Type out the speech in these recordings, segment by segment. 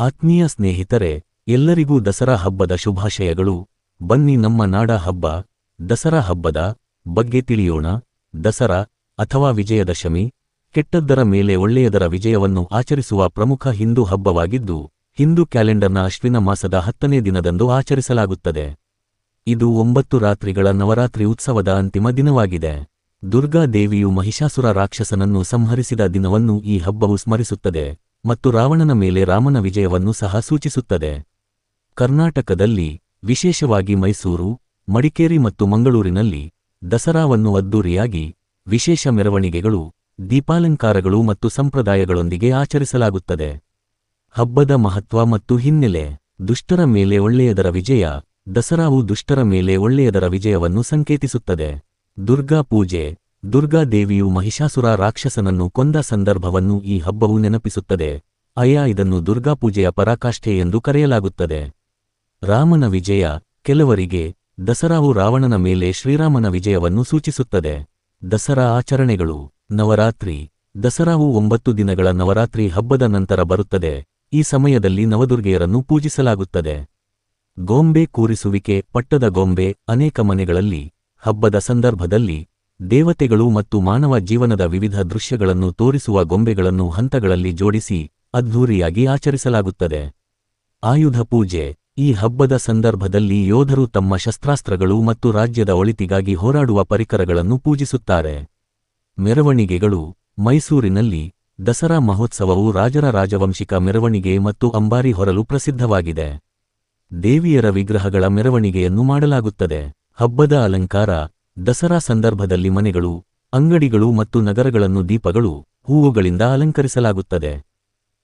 ಆತ್ಮೀಯ ಸ್ನೇಹಿತರೆ, ಎಲ್ಲರಿಗೂ ದಸರಾ ಹಬ್ಬದ ಶುಭಾಶಯಗಳು. ಬನ್ನಿ ನಮ್ಮ ನಾಡ ಹಬ್ಬ, ದಸರಾ ಹಬ್ಬದ ಬಗ್ಗೆ ತಿಳಿಯೋಣ. ದಸರಾ ಅಥವಾ ವಿಜಯದಶಮಿ, ಕೆಟ್ಟದ್ದರ ಮೇಲೆ ಒಳ್ಳೆಯದರ ವಿಜಯವನ್ನು ಆಚರಿಸುವ ಪ್ರಮುಖ ಹಿಂದೂ ಹಬ್ಬವಾಗಿದ್ದು, ಹಿಂದೂ ಕ್ಯಾಲೆಂಡರ್ನ ಅಶ್ವಿನ ಮಾಸದ ಹತ್ತನೇ ದಿನದಂದು ಆಚರಿಸಲಾಗುತ್ತದೆ. ಇದು ಒಂಬತ್ತು ರಾತ್ರಿಗಳ ನವರಾತ್ರಿ ಉತ್ಸವದ ಅಂತಿಮ ದಿನವಾಗಿದೆ. ದುರ್ಗಾ ದೇವಿಯು ಮಹಿಷಾಸುರ ರಾಕ್ಷಸನನ್ನು ಸಂಹರಿಸಿದ ದಿನವನ್ನು ಈ ಹಬ್ಬವು ಸ್ಮರಿಸುತ್ತದೆ. ಮತ್ತು ರಾವಣನ ಮೇಲೆ ರಾಮನ ವಿಜಯವನ್ನು ಸಹ ಸೂಚಿಸುತ್ತದೆ. ಕರ್ನಾಟಕದಲ್ಲಿ, ವಿಶೇಷವಾಗಿ ಮೈಸೂರು, ಮಡಿಕೇರಿ ಮತ್ತು ಮಂಗಳೂರಿನಲ್ಲಿ, ದಸರಾವನ್ನು ಅದ್ದೂರಿಯಾಗಿ ವಿಶೇಷ ಮೆರವಣಿಗೆಗಳು, ದೀಪಾಲಂಕಾರಗಳು ಮತ್ತು ಸಂಪ್ರದಾಯಗಳೊಂದಿಗೆ ಆಚರಿಸಲಾಗುತ್ತದೆ. ಹಬ್ಬದ ಮಹತ್ವ ಮತ್ತು ಹಿನ್ನೆಲೆ, ದುಷ್ಟರ ಮೇಲೆ ಒಳ್ಳೆಯದರ ವಿಜಯ, ದಸರಾವು ದುಷ್ಟರ ಮೇಲೆ ಒಳ್ಳೆಯದರ ವಿಜಯವನ್ನು ಸಂಕೇತಿಸುತ್ತದೆ. ದುರ್ಗಾ ಪೂಜೆ, ದುರ್ಗಾ ದೇವಿಯು ಮಹಿಷಾಸುರ ರಾಕ್ಷಸನನ್ನು ಕೊಂದ ಸಂದರ್ಭವನ್ನು ಈ ಹಬ್ಬವು ನೆನಪಿಸುತ್ತದೆ. ಅಯ್ಯ, ಇದನ್ನು ದುರ್ಗಾಪೂಜೆಯ ಪರಾಕಾಷ್ಠೆ ಎಂದು ಕರೆಯಲಾಗುತ್ತದೆ. ರಾಮನ ವಿಜಯ ಕೆಲವರಿಗೆ ದಸರಾವು ರಾವಣನ ಮೇಲೆ ಶ್ರೀರಾಮನ ವಿಜಯವನ್ನು ಸೂಚಿಸುತ್ತದೆ. ದಸರಾ ಆಚರಣೆಗಳು, ನವರಾತ್ರಿ. ದಸರಾವು ಒಂಬತ್ತು ದಿನಗಳ ನವರಾತ್ರಿ ಹಬ್ಬದ ನಂತರ ಬರುತ್ತದೆ. ಈ ಸಮಯದಲ್ಲಿ ನವದುರ್ಗೆಯರನ್ನು ಪೂಜಿಸಲಾಗುತ್ತದೆ. ಗೊಂಬೆ ಕೂರಿಸುವಿಕೆ ಪಟ್ಟದ ಗೊಂಬೆ ಅನೇಕ ಮನೆಗಳಲ್ಲಿ, ಹಬ್ಬದ ಸಂದರ್ಭದಲ್ಲಿ ದೇವತೆಗಳು ಮತ್ತು ಮಾನವ ಜೀವನದ ವಿವಿಧ ದೃಶ್ಯಗಳನ್ನು ತೋರಿಸುವ ಗೊಂಬೆಗಳನ್ನು ಹಂತಗಳಲ್ಲಿ ಜೋಡಿಸಿ ಅದ್ಧೂರಿಯಾಗಿ ಆಚರಿಸಲಾಗುತ್ತದೆ. ಆಯುಧ ಪೂಜೆ. ಈ ಹಬ್ಬದ ಸಂದರ್ಭದಲ್ಲಿ ಯೋಧರು ತಮ್ಮ ಶಸ್ತ್ರಾಸ್ತ್ರಗಳು ಮತ್ತು ರಾಜ್ಯದ ಒಳಿತಿಗಾಗಿ ಹೋರಾಡುವ ಪರಿಕರಗಳನ್ನು ಪೂಜಿಸುತ್ತಾರೆ. ಮೆರವಣಿಗೆಗಳು. ಮೈಸೂರಿನಲ್ಲಿ ದಸರಾ ಮಹೋತ್ಸವವು ರಾಜರ ರಾಜವಂಶಿಕ ಮೆರವಣಿಗೆ ಮತ್ತು ಅಂಬಾರಿ ಹೊರಲು ಪ್ರಸಿದ್ಧವಾಗಿದೆ. ದೇವಿಯರ ವಿಗ್ರಹಗಳ ಮೆರವಣಿಗೆಯನ್ನು ಮಾಡಲಾಗುತ್ತದೆ. ಹಬ್ಬದ ಅಲಂಕಾರ. ದಸರಾ ಸಂದರ್ಭದಲ್ಲಿ ಮನೆಗಳು, ಅಂಗಡಿಗಳು ಮತ್ತು ನಗರಗಳನ್ನು ದೀಪಗಳು, ಹೂವುಗಳಿಂದ ಅಲಂಕರಿಸಲಾಗುತ್ತದೆ.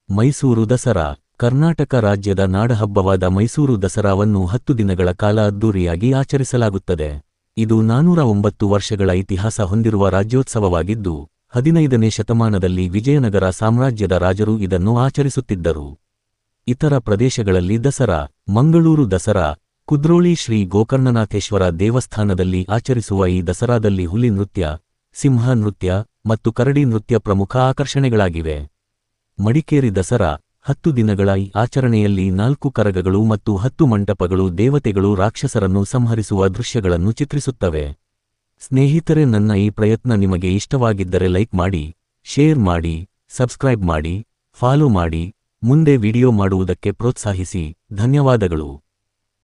ಮೈಸೂರು ದಸರಾ, ಕರ್ನಾಟಕ ರಾಜ್ಯದ ನಾಡಹಬ್ಬವಾದ ಮೈಸೂರು ದಸರಾವನ್ನು ಹತ್ತು ದಿನಗಳ ಕಾಲ ಅದ್ದೂರಿಯಾಗಿ ಆಚರಿಸಲಾಗುತ್ತದೆ. ಇದು ನಾನೂರ ಒಂಬತ್ತು ವರ್ಷಗಳ ಇತಿಹಾಸ ಹೊಂದಿರುವ ರಾಜ್ಯೋತ್ಸವವಾಗಿದ್ದು, ಹದಿನೈದನೇ ಶತಮಾನದಲ್ಲಿ ವಿಜಯನಗರ ಸಾಮ್ರಾಜ್ಯದ ರಾಜರು ಇದನ್ನು ಆಚರಿಸುತ್ತಿದ್ದರು. ಇತರ ಪ್ರದೇಶಗಳಲ್ಲಿ ದಸರಾ, ಮಂಗಳೂರು ದಸರಾ, ಕುದ್ರೋಳಿ ಶ್ರೀ ಗೋಕರ್ಣನಾಥೇಶ್ವರ ದೇವಸ್ಥಾನದಲ್ಲಿ ಆಚರಿಸುವ ಈ ದಸರಾದಲ್ಲಿ ಹುಲಿ ನೃತ್ಯ, ಸಿಂಹ ನೃತ್ಯ ಮತ್ತು ಕರಡಿ ನೃತ್ಯ ಪ್ರಮುಖ ಆಕರ್ಷಣೆಗಳಾಗಿವೆ. ಮಡಿಕೇರಿ ದಸರಾ ಹತ್ತು ದಿನಗಳ ಈ ಆಚರಣೆಯಲ್ಲಿ ನಾಲ್ಕು ಕರಗಗಳು ಮತ್ತು ಹತ್ತು ಮಂಟಪಗಳು ದೇವತೆಗಳು ರಾಕ್ಷಸರನ್ನು ಸಂಹರಿಸುವ ದೃಶ್ಯಗಳನ್ನು ಚಿತ್ರಿಸುತ್ತವೆ. ಸ್ನೇಹಿತರೆ, ನನ್ನ ಈ ಪ್ರಯತ್ನ ನಿಮಗೆ ಇಷ್ಟವಾಗಿದ್ದರೆ ಲೈಕ್ ಮಾಡಿ, ಶೇರ್ ಮಾಡಿ, ಸಬ್ಸ್ಕ್ರೈಬ್ ಮಾಡಿ, ಫಾಲೋ ಮಾಡಿ, ಮುಂದೆ ವಿಡಿಯೋ ಮಾಡುವುದಕ್ಕೆ ಪ್ರೋತ್ಸಾಹಿಸಿ. ಧನ್ಯವಾದಗಳು.